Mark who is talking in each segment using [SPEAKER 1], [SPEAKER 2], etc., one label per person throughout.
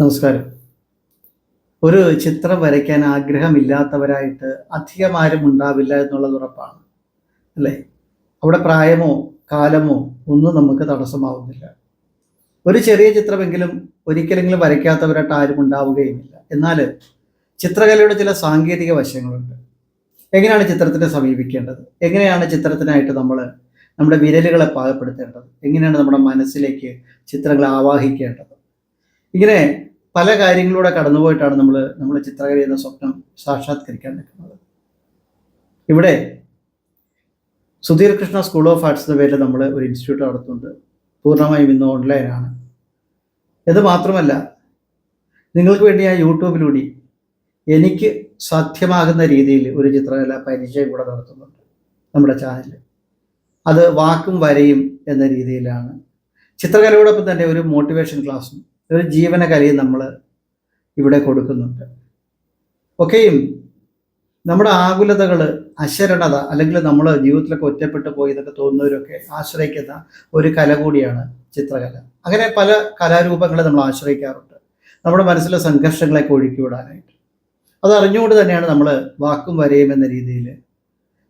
[SPEAKER 1] നമസ്കാരം. ഒരു ചിത്രം വരയ്ക്കാൻ ആഗ്രഹമില്ലാത്തവരായിട്ട് അധികം ആരും ഉണ്ടാവില്ല എന്നുള്ളത് ഉറപ്പാണ്. അല്ലേ? അവിടെ പ്രായമോ കാലമോ ഒന്നും നമുക്ക് തടസ്സമാവുന്നില്ല. ഒരു ചെറിയ ചിത്രമെങ്കിലും ഒരിക്കലെങ്കിലും വരയ്ക്കാത്തവരായിട്ട് ആരും ഉണ്ടാവുകയുമില്ല. എന്നാൽ ചിത്രകലയുടെ ചില സാങ്കേതിക വശങ്ങളുണ്ട്. എങ്ങനെയാണ് ചിത്രത്തിനെ സമീപിക്കേണ്ടത്? എങ്ങനെയാണ് ചിത്രത്തിനായിട്ട് നമ്മൾ നമ്മുടെ വിരലുകളെ പാകപ്പെടുത്തേണ്ടത്? എങ്ങനെയാണ് നമ്മുടെ മനസ്സിലേക്ക് ചിത്രങ്ങളെ ആവാഹിക്കേണ്ടത്? ഇങ്ങനെ പല കാര്യങ്ങളിലൂടെ കടന്നുപോയിട്ടാണ് നമ്മൾ നമ്മൾ ചിത്രകല എന്ന സ്വപ്നം സാക്ഷാത്കരിക്കാൻ നിൽക്കുന്നത്. ഇവിടെ Sudheer Krishna school of arts എന്ന പേരിൽ നമ്മൾ ഒരു ഇൻസ്റ്റിറ്റ്യൂട്ട് നടത്തുന്നുണ്ട്. പൂർണമായും ഇന്ന് ഓൺലൈനാണ് ഇത് മാത്രമല്ല നിങ്ങൾക്ക് വേണ്ടി ഞാൻ യൂട്യൂബിലൂടെ എനിക്ക് സാധ്യമാകുന്ന രീതിയിൽ ഒരു ചിത്രകല പരിചയം കൂടെ നടത്തുന്നുണ്ട് നമ്മുടെ ചാനലിൽ അത് വാക്കും വരയും എന്ന രീതിയിലാണ്. ചിത്രകലയോടൊപ്പം തന്നെ ഒരു മോട്ടിവേഷൻ ക്ലാസ്സും ഒരു ജീവന കലയും നമ്മൾ ഇവിടെ കൊടുക്കുന്നുണ്ട്. ഒക്കെയും നമ്മുടെ ആകുലതകൾ അശരണത അല്ലെങ്കിൽ നമ്മൾ ജീവിതത്തിലൊക്കെ ഒറ്റപ്പെട്ടു പോയി എന്നൊക്കെ തോന്നുന്നവരൊക്കെ ആശ്രയിക്കുന്ന ഒരു കല കൂടിയാണ് ചിത്രകല. അങ്ങനെ പല കലാരൂപങ്ങളെ നമ്മൾ ആശ്രയിക്കാറുണ്ട്. നമ്മുടെ മനസ്സിലെ സംഘർഷങ്ങളൊക്കെ ഒഴുക്കിവിടാനായിട്ട്. അത് അറിഞ്ഞുകൊണ്ട് തന്നെയാണ് നമ്മൾ വാക്കും വരയും എന്ന രീതിയിൽ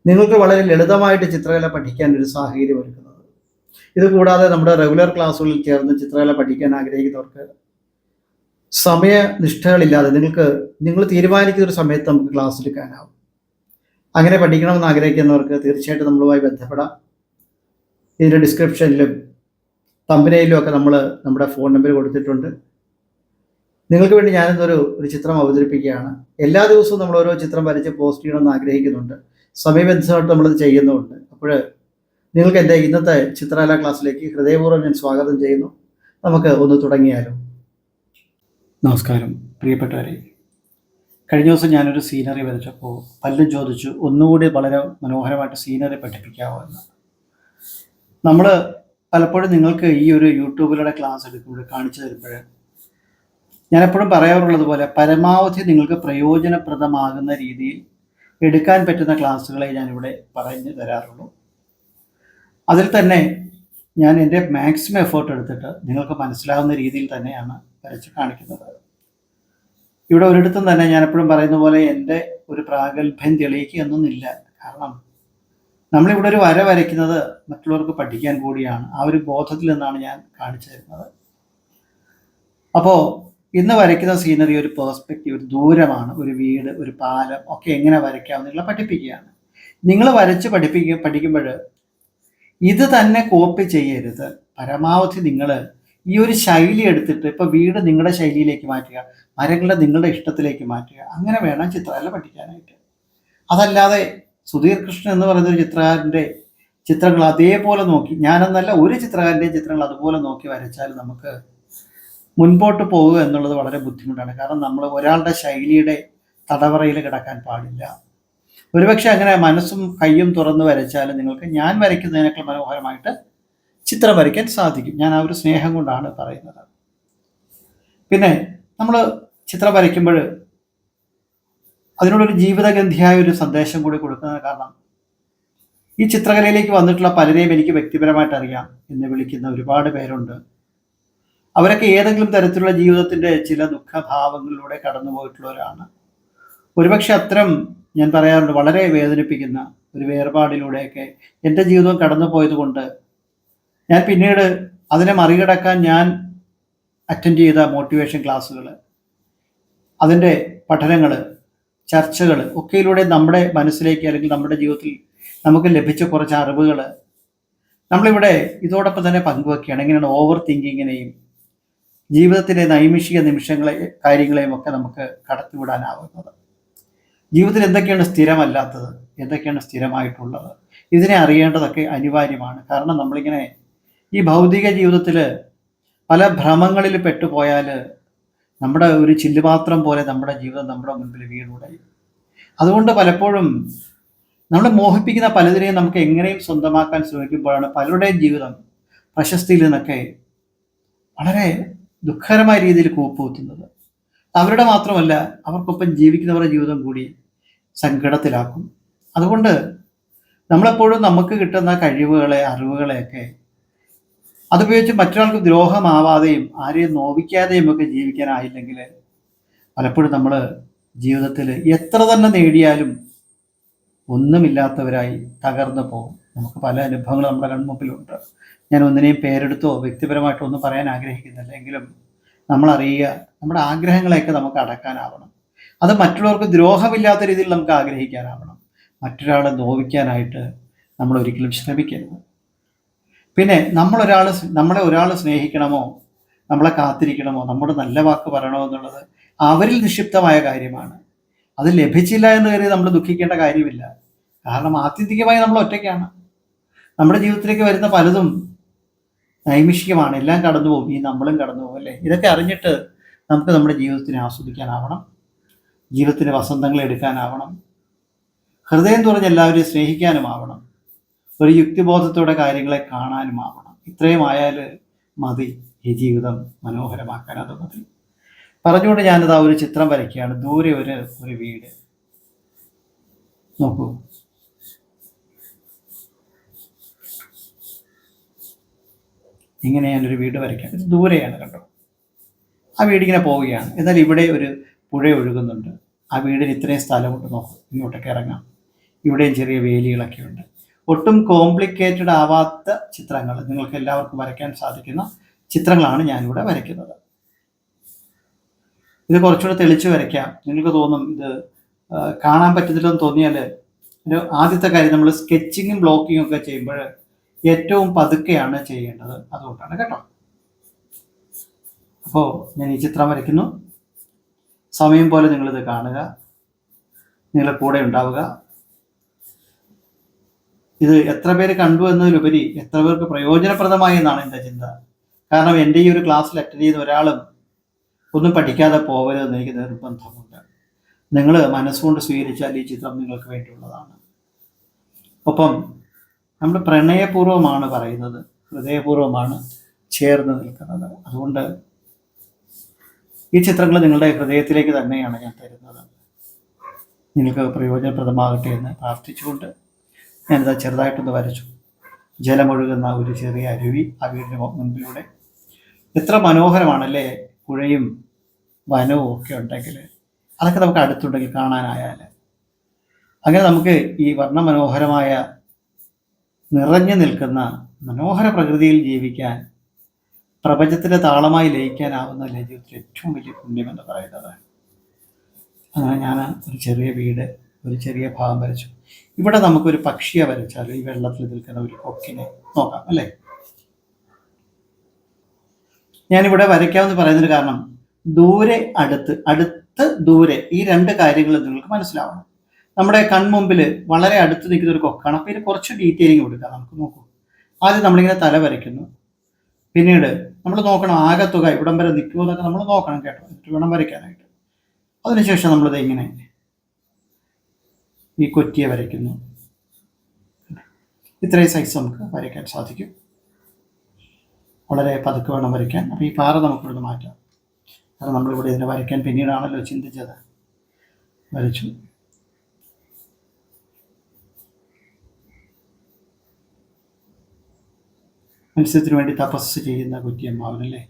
[SPEAKER 1] നിങ്ങൾക്ക് വളരെ ലളിതമായിട്ട് ചിത്രകല പഠിക്കാൻ ഒരു സാഹചര്യം ഒരുക്കുന്നത് ഇത് കൂടാതെ നമ്മുടെ റെഗുലർ ക്ലാസ്സുകളിൽ ചേർന്ന് ചിത്രകല പഠിക്കാൻ ആഗ്രഹിക്കുന്നവർക്ക് സമയനിഷ്ഠകളില്ലാതെ നിങ്ങൾക്ക് നിങ്ങൾ തീരുമാനിക്കുന്ന ഒരു സമയത്ത് നമുക്ക് ക്ലാസ് എടുക്കാനാവും. അങ്ങനെ പഠിക്കണമെന്ന് ആഗ്രഹിക്കുന്നവർക്ക് തീർച്ചയായിട്ടും നമ്മളുമായി ബന്ധപ്പെടാം. ഇതിന്റെ ഡിസ്ക്രിപ്ഷനിലും തമ്പനയിലും ഒക്കെ നമ്മൾ നമ്മുടെ ഫോൺ നമ്പർ കൊടുത്തിട്ടുണ്ട്. നിങ്ങൾക്ക് വേണ്ടി ഞാനിന്നൊരു ഒരു ചിത്രം അവതരിപ്പിക്കുകയാണ്. എല്ലാ ദിവസവും നമ്മൾ ഓരോ ചിത്രം വരച്ച് പോസ്റ്റ് ചെയ്യണമെന്ന് ആഗ്രഹിക്കുന്നുണ്ട്. സമയബന്ധിതമായിട്ട് നമ്മളത് ചെയ്യുന്നുണ്ട്. അപ്പോൾ നിങ്ങൾക്ക് എന്റെ ഇന്നത്തെ ചിത്രകല ക്ലാസ്സിലേക്ക് ഹൃദയപൂർവം ഞാൻ സ്വാഗതം ചെയ്യുന്നു. നമുക്ക് ഒന്ന് തുടങ്ങിയാലോ? നമസ്കാരം പ്രിയപ്പെട്ടവരെ. കഴിഞ്ഞ ദിവസം ഞാനൊരു സീനറി വരച്ചപ്പോൾ പല്ലു ചോദിച്ചു ഒന്നുകൂടി വളരെ മനോഹരമായിട്ട് സീനറി പഠിപ്പിക്കാമോ എന്ന്. നമ്മൾ പലപ്പോഴും നിങ്ങൾക്ക് ഈ ഒരു യൂട്യൂബിലൂടെ ക്ലാസ് എടുക്കുമ്പോൾ കാണിച്ചു തരുമ്പോൾ ഞാൻ എപ്പോഴും പറയാറുള്ളത് പോലെ പരമാവധി നിങ്ങൾക്ക് പ്രയോജനപ്രദമാകുന്ന രീതിയിൽ എടുക്കാൻ പറ്റുന്ന ക്ലാസ്സുകളെ ഞാനിവിടെ പറഞ്ഞു തരാറുള്ളൂ. അതിൽ തന്നെ ഞാൻ എന്റെ മാക്സിമം എഫേർട്ട് എടുത്തിട്ട് നിങ്ങൾക്ക് മനസ്സിലാവുന്ന രീതിയിൽ തന്നെയാണ് വരച്ച് കാണിക്കുന്നത്. ഇവിടെ ഒരിടത്തും തന്നെ ഞാൻ എപ്പോഴും പറയുന്ന പോലെ എന്റെ ഒരു പ്രാഗൽഭ്യം തെളിയിക്കുകയൊന്നുമില്ല. കാരണം നമ്മളിവിടെ ഒരു വര വരയ്ക്കുന്നത് മറ്റുള്ളവർക്ക് പഠിക്കാൻ കൂടിയാണ്. ആ ഒരു ബോധത്തിൽ നിന്നാണ് ഞാൻ കാണിച്ചു തരുന്നത്. അപ്പോൾ ഇന്ന് വരയ്ക്കുന്ന സീനറി ഒരു പേഴ്സ്പെക്റ്റീവ് ഒരു ദൂരമാണ് ഒരു വീട് ഒരു പാലം ഒക്കെ എങ്ങനെ വരയ്ക്കാമെന്നുള്ള പഠിപ്പിക്കുകയാണ്. നിങ്ങൾ വരച്ച് പഠിപ്പിക്കുക പഠിക്കുമ്പോൾ ഇത് തന്നെ കോപ്പി ചെയ്യരുത്. പരമാവധി നിങ്ങൾ ഈ ഒരു ശൈലി എടുത്തിട്ട് ഇപ്പോൾ വീട് നിങ്ങളുടെ ശൈലിയിലേക്ക് മാറ്റുക മരങ്ങളെ നിങ്ങളുടെ ഇഷ്ടത്തിലേക്ക് മാറ്റുക അങ്ങനെ വേണം ചിത്രകല പഠിക്കാനായിട്ട്. അതല്ലാതെ സുധീർ കൃഷ്ണൻ എന്ന് പറയുന്ന ഒരു ചിത്രകാരന്റെ ചിത്രങ്ങൾ അതേപോലെ നോക്കി ഞാനെന്നല്ല ഒരു ചിത്രകാരന്റെയും ചിത്രങ്ങൾ അതുപോലെ നോക്കി വരച്ചാൽ നമുക്ക് മുൻപോട്ട് പോകുക എന്നുള്ളത് വളരെ ബുദ്ധിമുട്ടാണ്. കാരണം നമ്മൾ ഒരാളുടെ ശൈലിയുടെ തടവറയിൽ കിടക്കാൻ പാടില്ല. ഒരുപക്ഷെ അങ്ങനെ മനസ്സും കയ്യും തുറന്ന് വരച്ചാൽ നിങ്ങൾക്ക് ഞാൻ വരയ്ക്കുന്നതിനേക്കാൾ മനോഹരമായിട്ട് ചിത്രം വരയ്ക്കാൻ സാധിക്കും. ഞാൻ ആ ഒരു സ്നേഹം കൊണ്ടാണ് പറയുന്നത്. പിന്നെ നമ്മൾ ചിത്രം വരയ്ക്കുമ്പോൾ അതിനോടൊരു ജീവിതഗന്ധിയായ ഒരു സന്ദേശം കൂടി കൊടുക്കുന്നത് കാരണം ഈ ചിത്രകലയിലേക്ക് വന്നിട്ടുള്ള പലരെയും എനിക്ക് വ്യക്തിപരമായിട്ട് അറിയാം എന്ന് വിളിക്കുന്ന ഒരുപാട് പേരുണ്ട്. അവരൊക്കെ ഏതെങ്കിലും തരത്തിലുള്ള ജീവിതത്തിന്റെ ചില ദുഃഖഭാവങ്ങളിലൂടെ കടന്നു പോയിട്ടുള്ളവരാണ് ഒരുപക്ഷെ അത്തരം ഞാൻ പറയാറുണ്ട് വളരെ വേദനിപ്പിക്കുന്ന ഒരു വേർപാടിലൂടെയൊക്കെ എന്റെ ജീവിതം കടന്നു പോയത് കൊണ്ട് ഞാൻ പിന്നീട് അതിനെ മറികടക്കാൻ ഞാൻ അറ്റൻഡ് ചെയ്ത മോട്ടിവേഷൻ ക്ലാസ്സുകൾ അതിന്റെ പഠനങ്ങൾ ചർച്ചകൾ ഒക്കെയിലൂടെ നമ്മുടെ മനസ്സിലേക്ക് അല്ലെങ്കിൽ നമ്മുടെ ജീവിതത്തിൽ നമുക്ക് ലഭിച്ച കുറച്ച് അറിവുകൾ നമ്മളിവിടെ ഇതോടൊപ്പം തന്നെ പങ്കുവെക്കുകയാണ്. എങ്ങനെയാണ് ഓവർ തിങ്കിങ്ങിനെയും ജീവിതത്തിലെ നൈമിഷിക നിമിഷങ്ങളെ കാര്യങ്ങളെയും ഒക്കെ നമുക്ക് കടത്തിവിടാനാവുന്നത്. ജീവിതത്തിൽ എന്തൊക്കെയാണ് സ്ഥിരമല്ലാത്തത്? എന്തൊക്കെയാണ് സ്ഥിരമായിട്ടുള്ളത്? ഇതിനെ അറിയേണ്ടതൊക്കെ അനിവാര്യമാണ്. കാരണം നമ്മളിങ്ങനെ ഈ ഭൗതിക ജീവിതത്തിൽ പല ഭ്രമങ്ങളിൽ പെട്ടുപോയാൽ നമ്മുടെ ഒരു ചില്ലുപാത്രം പോലെ നമ്മുടെ ജീവിതം നമ്മുടെ മുൻപിൽ വീണുടയും അതുകൊണ്ട് പലപ്പോഴും നമ്മളെ മോഹിപ്പിക്കുന്ന പലതിനെയും നമുക്ക് എങ്ങനെയും സ്വന്തമാക്കാൻ ശ്രമിക്കുമ്പോഴാണ് പലരുടെയും ജീവിതം പ്രശസ്തിയിൽ നിന്നൊക്കെ വളരെ ദുഃഖകരമായ രീതിയിൽ കൂപ്പുകുത്തുന്നത്. അവരുടെ മാത്രമല്ല അവർക്കൊപ്പം ജീവിക്കുന്നവരുടെ ജീവിതം കൂടി സങ്കടത്തിലാക്കും. അതുകൊണ്ട് നമ്മളെപ്പോഴും നമുക്ക് കിട്ടുന്ന കഴിവുകളെ അറിവുകളെയൊക്കെ അതുപയോഗിച്ച് മറ്റൊരാൾക്ക് ദ്രോഹമാവാതെയും ആരെയും നോവിക്കാതെയും ഒക്കെ ജീവിക്കാനായില്ലെങ്കിൽ പലപ്പോഴും നമ്മൾ ജീവിതത്തിൽ എത്ര തന്നെ നേടിയാലും ഒന്നുമില്ലാത്തവരായി തകർന്നു പോകും. നമുക്ക് പല അനുഭവങ്ങളും നമ്മുടെ കൺമുമ്പിലുണ്ട്. ഞാൻ ഒന്നിനെയും പേരെടുത്തോ വ്യക്തിപരമായിട്ടോ ഒന്നും പറയാൻ ആഗ്രഹിക്കുന്നില്ല. എങ്കിലും നമ്മൾ അറിയുക നമ്മുടെ ആഗ്രഹങ്ങളെയൊക്കെ നമുക്ക് അടക്കാനാവണം. അത് മറ്റുള്ളവർക്ക് ദ്രോഹമില്ലാത്ത രീതിയിൽ നമുക്ക് ആഗ്രഹിക്കാനാവണം. മറ്റൊരാളെ നോവിക്കാനായിട്ട് നമ്മൾ ഒരിക്കലും ശ്രമിക്കരുത്. പിന്നെ നമ്മളൊരാൾ നമ്മളെ ഒരാൾ സ്നേഹിക്കണമോ നമ്മളെ കാത്തിരിക്കണമോ നമ്മുടെ നല്ല വാക്ക് പറയണമോ എന്നുള്ളത് അവരിൽ നിക്ഷിപ്തമായ കാര്യമാണ്. അത് ലഭിച്ചില്ല എന്ന് കരുതി നമ്മൾ ദുഃഖിക്കേണ്ട കാര്യമില്ല. കാരണം ആത്യന്തികമായി നമ്മൾ ഒറ്റയ്ക്കാണ്. നമ്മുടെ ജീവിതത്തിലേക്ക് വരുന്ന പലതും നൈമിഷികമാണ്. എല്ലാം കടന്നു പോകും ഈ നമ്മളും കടന്നു പോകും അല്ലേ? ഇതൊക്കെ അറിഞ്ഞിട്ട് നമുക്ക് നമ്മുടെ ജീവിതത്തിനെ ആസ്വദിക്കാനാവണം. ജീവിതത്തിന്റെ വസന്തങ്ങൾ എടുക്കാനാവണം. ഹൃദയം തുറഞ്ഞ് എല്ലാവരെയും സ്നേഹിക്കാനുമാവണം. ഒരു യുക്തിബോധത്തോടെ കാര്യങ്ങളെ കാണാനുമാവണം. ഇത്രയും ആയാൽ മതി ഈ ജീവിതം മനോഹരമാക്കാൻ അത് മതി. പറഞ്ഞുകൊണ്ട് ഞാനിതാ ഒരു ചിത്രം വരയ്ക്കുകയാണ്. ദൂരെ ഒരു ഒരു വീട്. നോക്കൂ. ഇങ്ങനെ ഞാനൊരു വീട് വരയ്ക്കാം ഇത് ദൂരെയാണ് കണ്ടോ. ആ വീടിങ്ങനെ പോവുകയാണ്. എന്നാൽ ഇവിടെ ഒരു പുഴ ഒഴുകുന്നുണ്ട്. ആ വീടിന് ഇത്രയും സ്ഥലമുണ്ട്. നോക്കും ഇങ്ങോട്ടൊക്കെ ഇറങ്ങാം. ഇവിടെയും ചെറിയ വേലികളൊക്കെ ഉണ്ട്. ഒട്ടും കോംപ്ലിക്കേറ്റഡ് ആവാത്ത ചിത്രങ്ങൾ നിങ്ങൾക്ക് എല്ലാവർക്കും വരയ്ക്കാൻ സാധിക്കുന്ന ചിത്രങ്ങളാണ് ഞാനിവിടെ വരയ്ക്കുന്നത്. ഇത് കുറച്ചുകൂടെ തെളിച്ച് വരയ്ക്കാം. നിങ്ങൾക്ക് തോന്നും ഇത് കാണാൻ പറ്റത്തില്ലെന്ന് തോന്നിയാൽ ആദ്യത്തെ കാര്യം നമ്മൾ സ്കെച്ചിങ്ങും ബ്ലോക്കിങ്ങും ഒക്കെ ചെയ്യുമ്പോൾ ഏറ്റവും പതുക്കെയാണ് ചെയ്യേണ്ടത് അതുകൊണ്ടാണ് കേട്ടോ. അപ്പോൾ ഞാൻ ഈ ചിത്രം വരയ്ക്കുന്നു. സമയം പോലെ നിങ്ങളിത് കാണുക. നിങ്ങളുടെ കൂടെ ഉണ്ടാവുക. ഇത് എത്ര പേര് കണ്ടു എന്നതിലുപരി എത്ര പേർക്ക് പ്രയോജനപ്രദമായി എന്നാണ് എന്റെ ചിന്ത. കാരണം എന്റെ ഈ ഒരു ക്ലാസ്സിൽ അറ്റൻഡ് ചെയ്ത ഒരാളും ഒന്നും പഠിക്കാതെ പോകരുതെന്ന് എനിക്ക് നിർബന്ധമുണ്ട്. നിങ്ങൾ മനസ്സുകൊണ്ട് സ്വീകരിച്ചാൽ ഈ ചിത്രം നിങ്ങൾക്ക് വേണ്ടിയുള്ളതാണ്. ഒപ്പം നമ്മൾ പ്രണയപൂർവമാണ് പറയുന്നത്. ഹൃദയപൂർവമാണ് ചേർന്ന് നിൽക്കുന്നത്. അതുകൊണ്ട് ഈ ചിത്രങ്ങൾ നിങ്ങളുടെ ഹൃദയത്തിലേക്ക് തന്നെയാണ് ഞാൻ തരുന്നത്. നിങ്ങൾക്ക് പ്രയോജനപ്രദമാകട്ടെ എന്ന് പ്രാർത്ഥിച്ചുകൊണ്ട് ഞാനിത് ചെറുതായിട്ടൊന്ന് വരച്ചു. ജലമൊഴുകുന്ന ഒരു ചെറിയ അരുവി ആ വീടിന് മുൻപിലൂടെ. എത്ര മനോഹരമാണല്ലേ പുഴയും വനവും ഒക്കെ ഉണ്ടെങ്കിൽ. അതൊക്കെ നമുക്ക് അടുത്തുണ്ടെങ്കിൽ കാണാനായാൽ അങ്ങനെ നമുക്ക് ഈ വർണമനോഹരമായ നിറഞ്ഞു നിൽക്കുന്ന മനോഹര പ്രകൃതിയിൽ ജീവിക്കാൻ പ്രപഞ്ചത്തിന്റെ താളമായി ലയിക്കാനാവുന്നതല്ലേ ജീവിതത്തിൽ ഏറ്റവും വലിയ പുണ്യം എന്ന് പറയുന്നത്. അങ്ങനെ ഞാൻ ഒരു ചെറിയ വീട് ഒരു ചെറിയ ഭാഗം വരച്ചു. ഇവിടെ നമുക്കൊരു പക്ഷിയെ വരച്ചാൽ ഈ വെള്ളത്തിൽ നിൽക്കുന്ന ഒരു കൊക്കിനെ നോക്കാം അല്ലേ? ഞാനിവിടെ വരയ്ക്കാമെന്ന് പറയുന്നതിന് കാരണം ദൂരെ അടുത്ത് അടുത്ത് ദൂരെ ഈ രണ്ട് കാര്യങ്ങൾ നിങ്ങൾക്ക് മനസ്സിലാവണം. നമ്മുടെ കൺമുമ്പിൽ വളരെ അടുത്ത് നിൽക്കുന്ന ഒരു കൊക്കാണ്. അപ്പോൾ ഇതിന് കുറച്ച് ഡീറ്റെയിലിംഗ് കൊടുക്കാം. നമുക്ക് നോക്കൂ. ആദ്യം നമ്മളിങ്ങനെ തല വരയ്ക്കുന്നു. പിന്നീട് നമ്മൾ നോക്കണം ആകെ തുക ഇവിടം വരെ നിൽക്കുമോ എന്നൊക്കെ നമ്മൾ നോക്കണം കേട്ടോ. എന്നിട്ട് വേണം വരയ്ക്കാനായിട്ട്. അതിനുശേഷം നമ്മളിത് ഇങ്ങനെ ഈ കൊറ്റിയെ വരയ്ക്കുന്നു. ഇത്രയും സൈസ് നമുക്ക് വരയ്ക്കാൻ സാധിക്കും. വളരെ പതുക്കെ വേണം വരയ്ക്കാൻ. അപ്പോൾ ഈ പാറ നമുക്കിവിടുന്ന് മാറ്റാം. കാരണം നമ്മളിവിടെ ഇതിനെ വരയ്ക്കാൻ പിന്നീടാണല്ലോ ചിന്തിച്ചത്. വരച്ചു. മത്സ്യത്തിന് വേണ്ടി തപസ് ചെയ്യുന്ന കുറ്റിയമ്മാവനല്ലേ?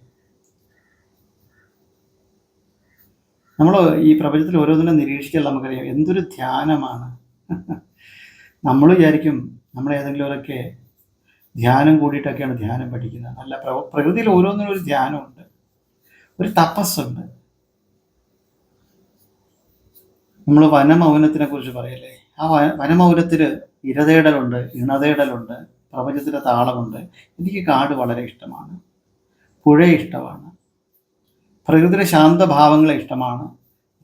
[SPEAKER 1] നമ്മൾ ഈ പ്രപഞ്ചത്തിൽ ഓരോന്നിനും നിരീക്ഷിച്ചാൽ നമുക്കറിയാം എന്തൊരു ധ്യാനമാണ്. നമ്മൾ വിചാരിക്കും നമ്മൾ ഏതെങ്കിലുമൊക്കെ ധ്യാനം കൂടിയിട്ടൊക്കെയാണ് ധ്യാനം പഠിക്കുന്നത്. അല്ല പ്ര പ്രകൃതിയിൽ ഓരോന്നിനും ഒരു ധ്യാനമുണ്ട് ഒരു തപസ്സുണ്ട്. നമ്മൾ വനമൗനത്തിനെ കുറിച്ച് പറയല്ലേ? ആ വനമൗനത്തിൽ ഇരതേടലുണ്ട് ഇണതേടലുണ്ട്. പ്രപഞ്ചത്തിന്റെ താളമുണ്ട്. എനിക്ക് കാട് വളരെ ഇഷ്ടമാണ്. പുഴ ഇഷ്ടമാണ്. പ്രകൃതിയുടെ ശാന്തഭാവങ്ങളെ ഇഷ്ടമാണ്.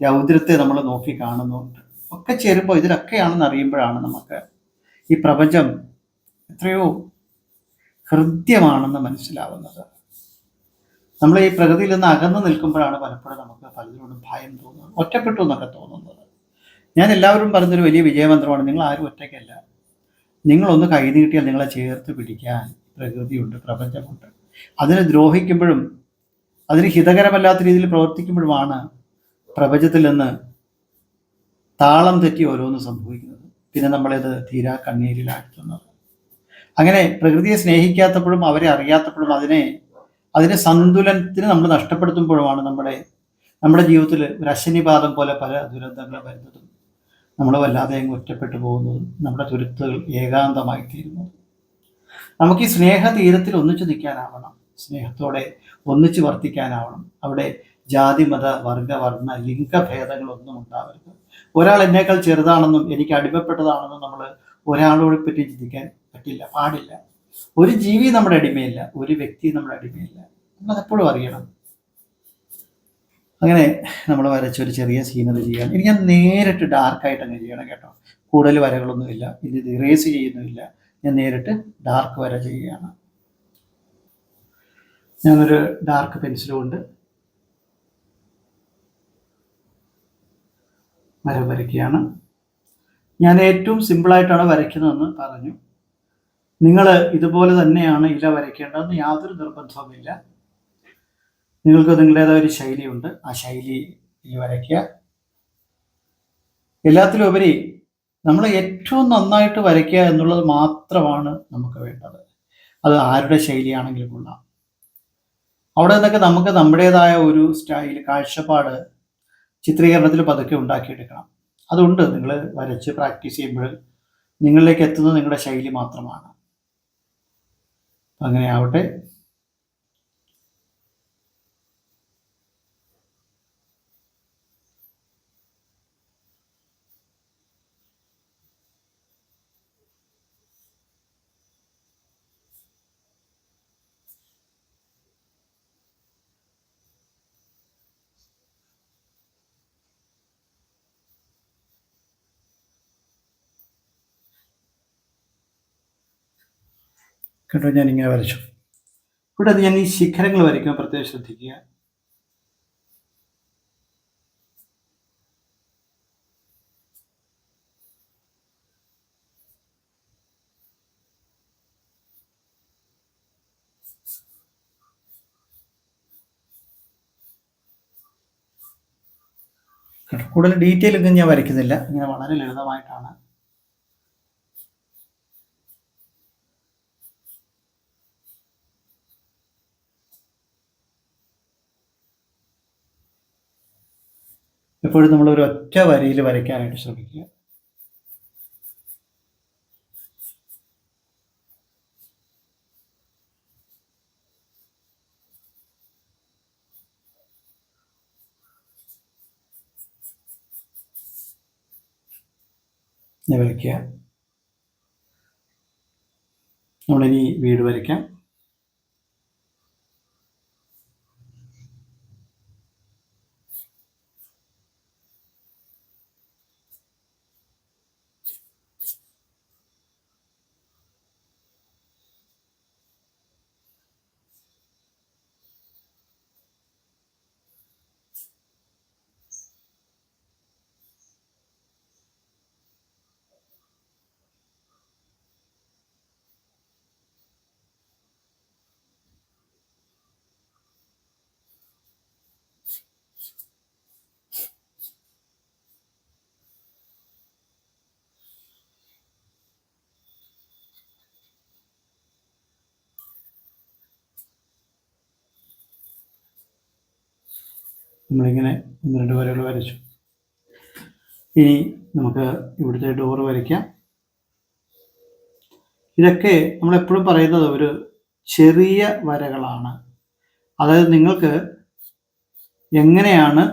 [SPEAKER 1] രൗദ്രത്തെ നമ്മൾ നോക്കി കാണുന്നുണ്ട്. ഒക്കെ ചേരുമ്പോൾ ഇതിലൊക്കെയാണെന്ന് അറിയുമ്പോഴാണ് നമുക്ക് ഈ പ്രപഞ്ചം എത്രയോ ഹൃദ്യമാണെന്ന് മനസ്സിലാവുന്നത്. നമ്മൾ ഈ പ്രകൃതിയിൽ നിന്ന് അകന്നു നിൽക്കുമ്പോഴാണ് പലപ്പോഴും നമുക്ക് പലതിനോടും ഭയം തോന്നുന്നത് ഒറ്റപ്പെട്ടു എന്നൊക്കെ തോന്നുന്നത്. ഞാൻ എല്ലാവരും പറയുന്നൊരു വലിയ വിജയമന്ത്രമാണ്. നിങ്ങൾ ആരും ഒറ്റയ്ക്കല്ല. നിങ്ങളൊന്ന് കൈനീട്ടിയാൽ നിങ്ങളെ ചേർത്ത് പിടിക്കാൻ പ്രകൃതിയുണ്ട് പ്രപഞ്ചമുണ്ട്. അതിനെ ദ്രോഹിക്കുമ്പോഴും അതിന് ഹിതകരമല്ലാത്ത രീതിയിൽ പ്രവർത്തിക്കുമ്പോഴുമാണ് പ്രപഞ്ചത്തിൽ നിന്ന് താളം തെറ്റി ഓരോന്ന് സംഭവിക്കുന്നത്. പിന്നെ നമ്മളിത് തീരാ കണ്ണീരിലാഴ്ത്തുന്നത്. അങ്ങനെ പ്രകൃതിയെ സ്നേഹിക്കാത്തപ്പോഴും അവരെ അറിയാത്തപ്പോഴും അതിനെ അതിനെ സന്തുലനത്തിന് നമ്മൾ നഷ്ടപ്പെടുത്തുമ്പോഴുമാണ് നമ്മുടെ നമ്മുടെ ജീവിതത്തിൽ ഒരു അശ്വനിപാതം പോലെ പല ദുരന്തങ്ങൾ വരുന്നതും. നമ്മൾ വല്ലാതെ അങ്ങ് ഒറ്റപ്പെട്ടു പോകുന്നതും നമ്മുടെ തുരുത്തുകൾ ഏകാന്തമായി തീരുന്നു നമുക്ക് ഈ സ്നേഹ തീരത്തിൽ ഒന്നിച്ചു നിൽക്കാനാവണം. സ്നേഹത്തോടെ ഒന്നിച്ചു വർത്തിക്കാനാവണം. അവിടെ ജാതി മത വർഗ വർണ ലിംഗഭേദങ്ങളൊന്നും ഉണ്ടാവരുത്. ഒരാൾ എന്നേക്കാൾ ചെറുതാണെന്നും എനിക്ക് അടിമപ്പെട്ടതാണെന്നും നമ്മൾ ഒരാളോട് പറ്റി ചിന്തിക്കാൻ പറ്റില്ല പാടില്ല. ഒരു ജീവി നമ്മുടെ അടിമയില്ല ഒരു വ്യക്തി നമ്മുടെ അടിമയില്ല. നമ്മളതെപ്പോഴും അറിയണം അങ്ങനെ നമ്മൾ വരച്ച ഒരു ചെറിയ സീനറി ചെയ്യാൻ. ഇനി ഞാൻ നേരിട്ട് ഡാർക്കായിട്ട് അങ്ങ് ചെയ്യണം കേട്ടോ. കൂടുതൽ വരകളൊന്നുമില്ല. ഇത് ഇറേസ് ചെയ്യുന്നില്ല ഞാൻ നേരിട്ട് ഡാർക്ക് വര ചെയ്യുകയാണ്. ഞാനൊരു ഡാർക്ക് പെൻസിൽ കൊണ്ട് വര വരയ്ക്കുകയാണ്. ഞാൻ ഏറ്റവും സിമ്പിളായിട്ടാണ് വരയ്ക്കുന്നതെന്ന് പറഞ്ഞു. നിങ്ങൾ ഇതുപോലെ തന്നെയാണ് ഇല വരയ്ക്കേണ്ടതെന്ന് യാതൊരു നിർബന്ധവുമില്ല. നിങ്ങൾക്ക് നിങ്ങളുടേതായ ഒരു ശൈലിയുണ്ട്. ആ ശൈലി വരയ്ക്കുക. എല്ലാത്തിലും ഉപരി നമ്മൾ ഏറ്റവും നന്നായിട്ട് വരയ്ക്കുക എന്നുള്ളത് മാത്രമാണ് നമുക്ക് വേണ്ടത്. അത് ആരുടെ ശൈലിയാണെങ്കിലും കൊള്ളാം. അവിടെ നിന്നൊക്കെ നമുക്ക് നമ്മുടേതായ ഒരു സ്റ്റൈൽ കാഴ്ചപ്പാട് ചിത്രീകരണത്തിൽ പതുക്കെ ഉണ്ടാക്കിയെടുക്കണം. അതുണ്ട്. നിങ്ങൾ വരച്ച് പ്രാക്ടീസ് ചെയ്യുമ്പോൾ നിങ്ങളിലേക്ക് എത്തുന്നത് നിങ്ങളുടെ ശൈലി മാത്രമാണ്. അങ്ങനെ ആവട്ടെ കേട്ടോ ഞാൻ ഇങ്ങനെ വരച്ചു. കൂടാതെ ഞാൻ ഈ ശിഖരങ്ങൾ വരയ്ക്കുമ്പോൾ പ്രത്യേകം ശ്രദ്ധിക്കുക. കൂടുതൽ ഡീറ്റെയിൽ ഒന്നും ഞാൻ വരയ്ക്കുന്നില്ല. ഇങ്ങനെ വളരെ ലളിതമായിട്ടാണ് എപ്പോഴും നമ്മൾ ഒരു ഒറ്റ വരിയിൽ വരയ്ക്കാനായിട്ട് ശ്രമിക്കുക. ഞാൻ വരയ്ക്കുക. നമ്മളിനി വീട് വരയ്ക്കാം. നമ്മളിങ്ങനെ ഒന്ന് രണ്ട് വരകൾ വരച്ചു. ഇനി നമുക്ക് ഇവിടുത്തെ ഡോർ വരയ്ക്കാം. ഇതൊക്കെ നമ്മളെപ്പോഴും പറയുന്നത് ഒരു ചെറിയ വരകളാണ്. അതായത് നിങ്ങൾക്ക് എങ്ങനെയാണ്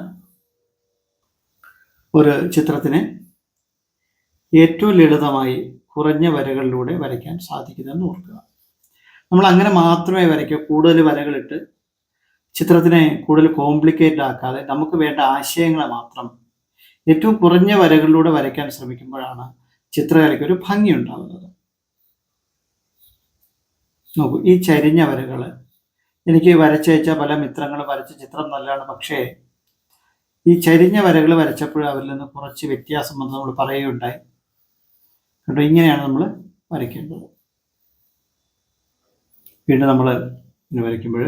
[SPEAKER 1] ഒരു ചിത്രത്തിനെ ഏറ്റവും ലളിതമായി കുറഞ്ഞ വരകളിലൂടെ വരയ്ക്കാൻ സാധിക്കുന്നതെന്ന് ഓർക്കുക. നമ്മൾ അങ്ങനെ മാത്രമേ വരയ്ക്കൂ. കൂടുതൽ വരകളിട്ട് ചിത്രത്തിനെ കൂടുതൽ കോംപ്ലിക്കേറ്റഡ് ആക്കാതെ നമുക്ക് വേണ്ട ആശയങ്ങളെ മാത്രം ഏറ്റവും കുറഞ്ഞ വരകളിലൂടെ വരയ്ക്കാൻ ശ്രമിക്കുമ്പോഴാണ് ചിത്രകലയ്ക്ക് ഒരു ഭംഗി ഉണ്ടാകുന്നത് നോക്കൂ ഈ ചരിഞ്ഞ വരകൾ എനിക്ക് വരച്ചയച്ച പല മിത്രങ്ങൾ വരച്ച ചിത്രം നല്ലതാണ് പക്ഷേ ഈ ചരിഞ്ഞ വരകൾ വരച്ചപ്പോൾ അവരിൽ നിന്ന് കുറച്ച് വ്യത്യാസം വന്ന് നമ്മൾ പറയുകയുണ്ടായി. കേട്ടോ ഇങ്ങനെയാണ് നമ്മൾ വരയ്ക്കേണ്ടത്. വീണ്ടും നമ്മൾ ഇങ്ങനെ വരയ്ക്കുമ്പോൾ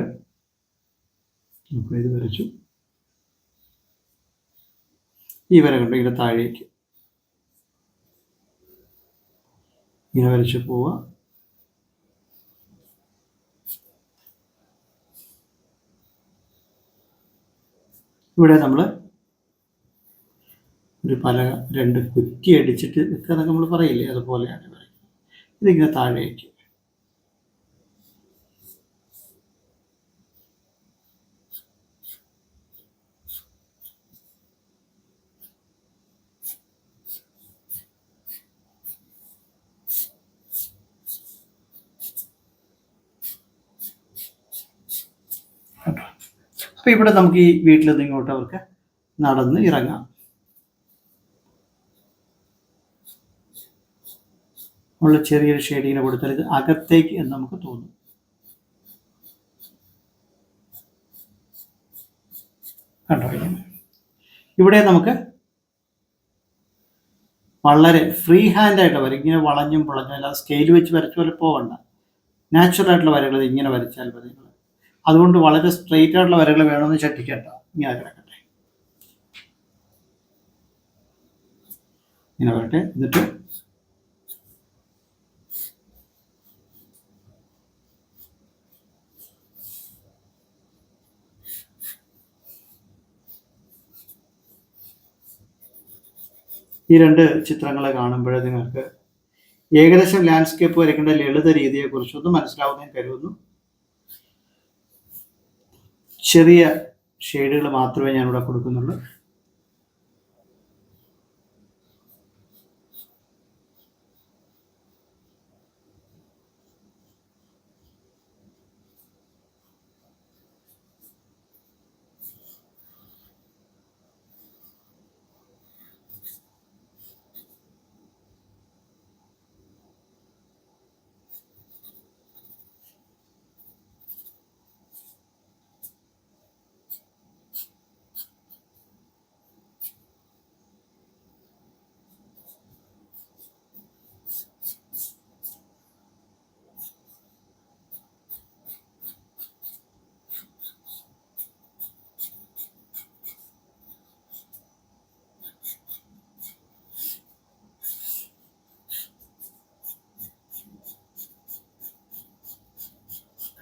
[SPEAKER 1] അപ്പോൾ ഇത് വരച്ചു. ഈ വര കണ്ടു? ഇങ്ങനെ താഴേക്ക്. ഇങ്ങനെ വരച്ചു പോവുക. ഇവിടെ നമ്മൾ ഒരു പല രണ്ട് കുറ്റി അടിച്ചിട്ട് നിൽക്കുക നമ്മൾ പറയില്ലേ? അതുപോലെയാണ് വരയ്ക്കുന്നത്. ഇതിങ്ങനെ താഴേക്ക്. അപ്പോൾ ഇവിടെ നമുക്ക് ഈ വീട്ടിൽ നിന്ന് ഇങ്ങോട്ട് അവർക്ക് നടന്ന് ഇറങ്ങാം. ഉള്ള ചെറിയൊരു ഷെയ്ഡിങ്ങിനെ കൊടുത്താൽ ഇത് അകത്തേക്ക് എന്ന് നമുക്ക് തോന്നും. കണ്ടോ? ഇവിടെ നമുക്ക് വളരെ ഫ്രീ ഹാൻഡ് ആയിട്ട് വരും ഇങ്ങനെ വളഞ്ഞും പുളഞ്ഞും അല്ലാതെ സ്കെയിൽ വെച്ച് വരച്ച പോലെ പോകണ്ട നാച്ചുറൽ ആയിട്ടുള്ള വരകൾ ഇങ്ങനെ വരച്ചാൽ മതി. അതുകൊണ്ട് വളരെ സ്ട്രെയിറ്റ് ആയിട്ടുള്ള വരകൾ വേണമെന്ന് ചട്ടിക്കട്ട ഇങ്ങനെ കിടക്കട്ടെ. ഇങ്ങനെ വരട്ടെ. എന്നിട്ട് ഈ രണ്ട് ചിത്രങ്ങളെ കാണുമ്പോൾ നിങ്ങൾക്ക് ഏകദേശം ലാൻഡ്സ്കേപ്പ് വരയ്ക്കേണ്ട ലളിത രീതിയെക്കുറിച്ചൊന്ന് മനസ്സിലാവുന്നതിന് കരുതുന്നു. ചെറിയ ഷെയ്ഡുകൾ മാത്രമേ ഞാനിവിടെ കൊടുക്കുന്നുള്ളൂ.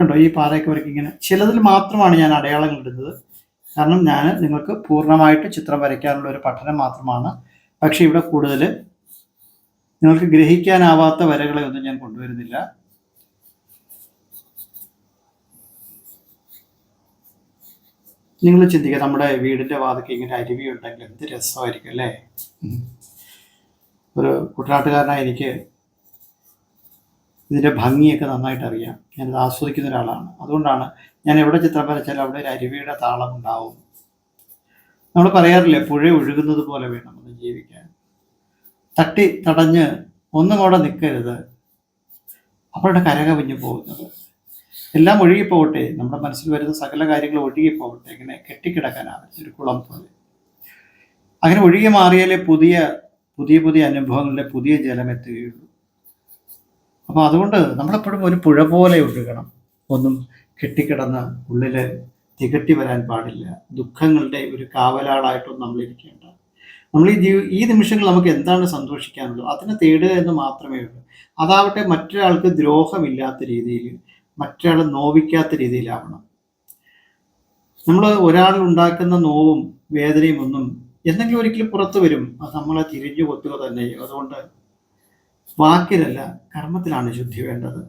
[SPEAKER 1] കണ്ടോ? ഈ പാറയൊക്കെ വരയ്ക്ക് ഇങ്ങനെ ചിലതിൽ മാത്രമാണ് ഞാൻ അടയാളങ്ങൾ ഇടുന്നത്. കാരണം ഞാൻ നിങ്ങൾക്ക് പൂർണമായിട്ട് ചിത്രം വരയ്ക്കാനുള്ള ഒരു പഠനം മാത്രമാണ്. പക്ഷേ ഇവിടെ കൂടുതൽ നിങ്ങൾക്ക് ഗ്രഹിക്കാനാവാത്ത വരകളെ ഒന്നും ഞാൻ കൊണ്ടുവരുന്നില്ല. നിങ്ങൾ ചിന്തിക്കുക നമ്മുടെ വീടിന്റെ വാതിക്ക് ഇങ്ങനെ അരുവി ഉണ്ടെങ്കിൽ എന്ത് രസമായിരിക്കും അല്ലേ? ഒരു കുട്ടനാട്ടുകാരനായി എനിക്ക് ഇതിന്റെ ഭംഗിയൊക്കെ നന്നായിട്ട് അറിയാം ഞാനത് ആസ്വദിക്കുന്ന ഒരാളാണ്. അതുകൊണ്ടാണ് ഞാൻ എവിടെ ചിത്രം വരച്ചാലും അവിടെ ഒരു അരുവിയുടെ താളം ഉണ്ടാവും. നമ്മൾ പറയാറില്ലേ പുഴ ഒഴുകുന്നത് പോലെ വേണം ഒന്ന് ജീവിക്കാൻ. തട്ടി തടഞ്ഞ് ഒന്നും കൂടെ നിൽക്കരുത് അവരുടെ കരകവിഞ്ഞു പോകുന്നത്. എല്ലാം ഒഴുകിപ്പോകട്ടെ നമ്മുടെ മനസ്സിൽ വരുന്ന സകല കാര്യങ്ങളും ഒഴുകിപ്പോകട്ടെ ഇങ്ങനെ കെട്ടിക്കിടക്കാനാവില്ല ഒരു കുളം പോലെ. അങ്ങനെ ഒഴുകി മാറിയാലേ പുതിയ പുതിയ പുതിയ അനുഭവങ്ങളുടെ പുതിയ ജലം എത്തുകയുള്ളൂ. അപ്പോൾ അതുകൊണ്ട് നമ്മളെപ്പോഴും ഒരു പുഴ പോലെ ഒഴുകണം. ഒന്നും കെട്ടിക്കിടന്ന് ഉള്ളിൽ തികട്ടി വരാൻ പാടില്ല. ദുഃഖങ്ങളുടെ ഒരു കാവലാളായിട്ടൊന്നും നമ്മൾ ഇരിക്കേണ്ട. നമ്മൾ ഈ ജീവി ഈ നിമിഷങ്ങൾ നമുക്ക് എന്താണ് സന്തോഷിക്കാനുള്ളത്? അതിനെ തേടുക എന്ന് മാത്രമേ ഉള്ളൂ. അതാവട്ടെ മറ്റൊരാൾക്ക് ദ്രോഹമില്ലാത്ത രീതിയിൽ മറ്റൊരാളെ നോവിക്കാത്ത രീതിയിലാവണം. നമ്മൾ ഒരാൾ ഉണ്ടാക്കുന്ന നോവും വേദനയും ഒന്നും എന്തെങ്കിലും ഒരിക്കലും പുറത്തു വരും. അത് നമ്മളെ തിരിഞ്ഞു കൊത്തുക തന്നെ അതുകൊണ്ട് വാക്കിലല്ല കർമ്മത്തിലാണ് ശുദ്ധി വേണ്ടത്.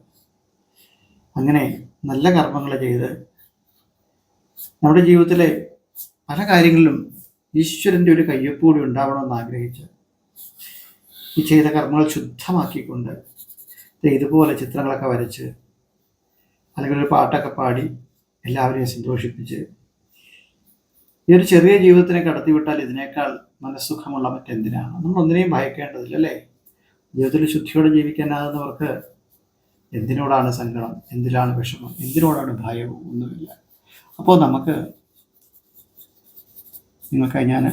[SPEAKER 1] അങ്ങനെ നല്ല കർമ്മങ്ങൾ ചെയ്ത് നമ്മുടെ ജീവിതത്തിലെ പല കാര്യങ്ങളിലും ഈശ്വരന്റെ ഒരു കയ്യൊപ്പ് കൂടി ഉണ്ടാവണമെന്ന് ആഗ്രഹിച്ച് ഈ ചെയ്ത കർമ്മങ്ങൾ ശുദ്ധമാക്കിക്കൊണ്ട് ഇതുപോലെ ചിത്രങ്ങളൊക്കെ വരച്ച് അല്ലെങ്കിൽ ഒരു പാട്ടൊക്കെ പാടി എല്ലാവരെയും സന്തോഷിപ്പിച്ച് ഈ ഒരു ചെറിയ ജീവിതത്തിനെ കടത്തിവിട്ടാൽ ഇതിനേക്കാൾ മനസ്സുഖമുള്ള മറ്റെന്തിനാണ്? നമ്മൾ ഒന്നിനെയും ഭയക്കേണ്ടതില്ല അല്ലേ ജീവിതത്തിൽ ശുദ്ധിയോടെ ജീവിക്കാനാകുന്നവർക്ക് എന്തിനോടാണ് സങ്കടം? എന്തിനാണ് വിഷമം? എന്തിനോടാണ് ഭയവും? ഒന്നുമില്ല. അപ്പോൾ നമുക്ക് നിങ്ങൾക്ക് ഞാൻ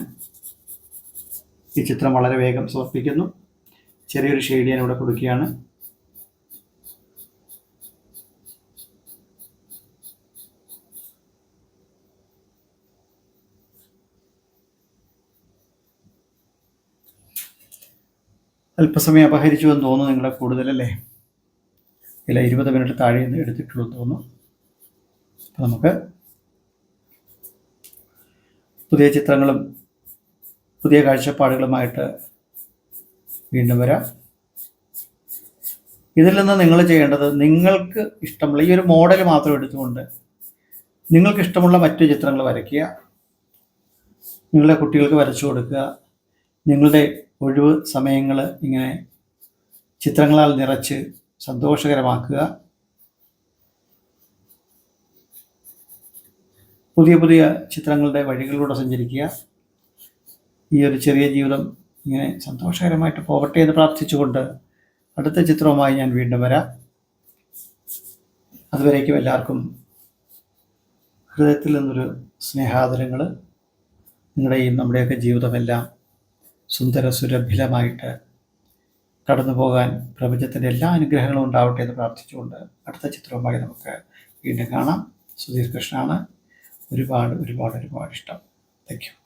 [SPEAKER 1] ഈ ചിത്രം വളരെ വേഗം സമർപ്പിക്കുന്നു. ചെറിയൊരു ഷെയ്ഡ് ഞാൻ ഇവിടെ കൊടുക്കുകയാണ്. അല്പസമയം അപഹരിച്ചു എന്ന് തോന്നുന്നു നിങ്ങളെ കൂടുതലല്ലേ? ഇല്ല ഇരുപത് മിനിറ്റ് താഴെ നിന്ന് എടുത്തിട്ടുള്ളൂ തോന്നുന്നു. അപ്പം നമുക്ക് പുതിയ ചിത്രങ്ങളും പുതിയ കാഴ്ചപ്പാടുകളുമായിട്ട് വീണ്ടും വരാം. ഇതിൽ നിന്ന് നിങ്ങൾ ചെയ്യേണ്ടത് നിങ്ങൾക്ക് ഇഷ്ടമുള്ള ഈ ഒരു മോഡൽ മാത്രം എടുത്തുകൊണ്ട് നിങ്ങൾക്ക് ഇഷ്ടമുള്ള മറ്റു ചിത്രങ്ങൾ വരയ്ക്കുക. നിങ്ങളുടെ കുട്ടികൾക്ക് വരച്ചു കൊടുക്കുക. നിങ്ങളുടെ ഒഴിവ് സമയങ്ങൾ ഇങ്ങനെ ചിത്രങ്ങളാൽ നിറച്ച് സന്തോഷകരമാക്കുക. പുതിയ പുതിയ ചിത്രങ്ങളുടെ വഴികളിലൂടെ സഞ്ചരിക്കുക. ഈ ഒരു ചെറിയ ജീവിതം ഇങ്ങനെ സന്തോഷകരമായിട്ട് പോകട്ടെ എന്ന് പ്രാർത്ഥിച്ചുകൊണ്ട് അടുത്ത ചിത്രവുമായി ഞാൻ വീണ്ടും വരാം. അതുവരേക്കും എല്ലാവർക്കും ഹൃദയത്തിൽ നിന്നൊരു സ്നേഹാദരങ്ങൾ നിങ്ങളുടെയും നമ്മുടെയൊക്കെ ജീവിതമെല്ലാം സുന്ദര സുരഭിലമായിട്ട് കടന്നു പോകാൻ പ്രപഞ്ചത്തിന്റെ എല്ലാ അനുഗ്രഹങ്ങളും ഉണ്ടാവട്ടെ എന്ന് പ്രാർത്ഥിച്ചുകൊണ്ട് അടുത്ത ചിത്രവുമായി നമുക്ക് വീണ്ടും കാണാം. സുധീർ കൃഷ്ണാണ് ഒരുപാട് ഒരുപാട് ഒരുപാട് ഇഷ്ടം. Thank you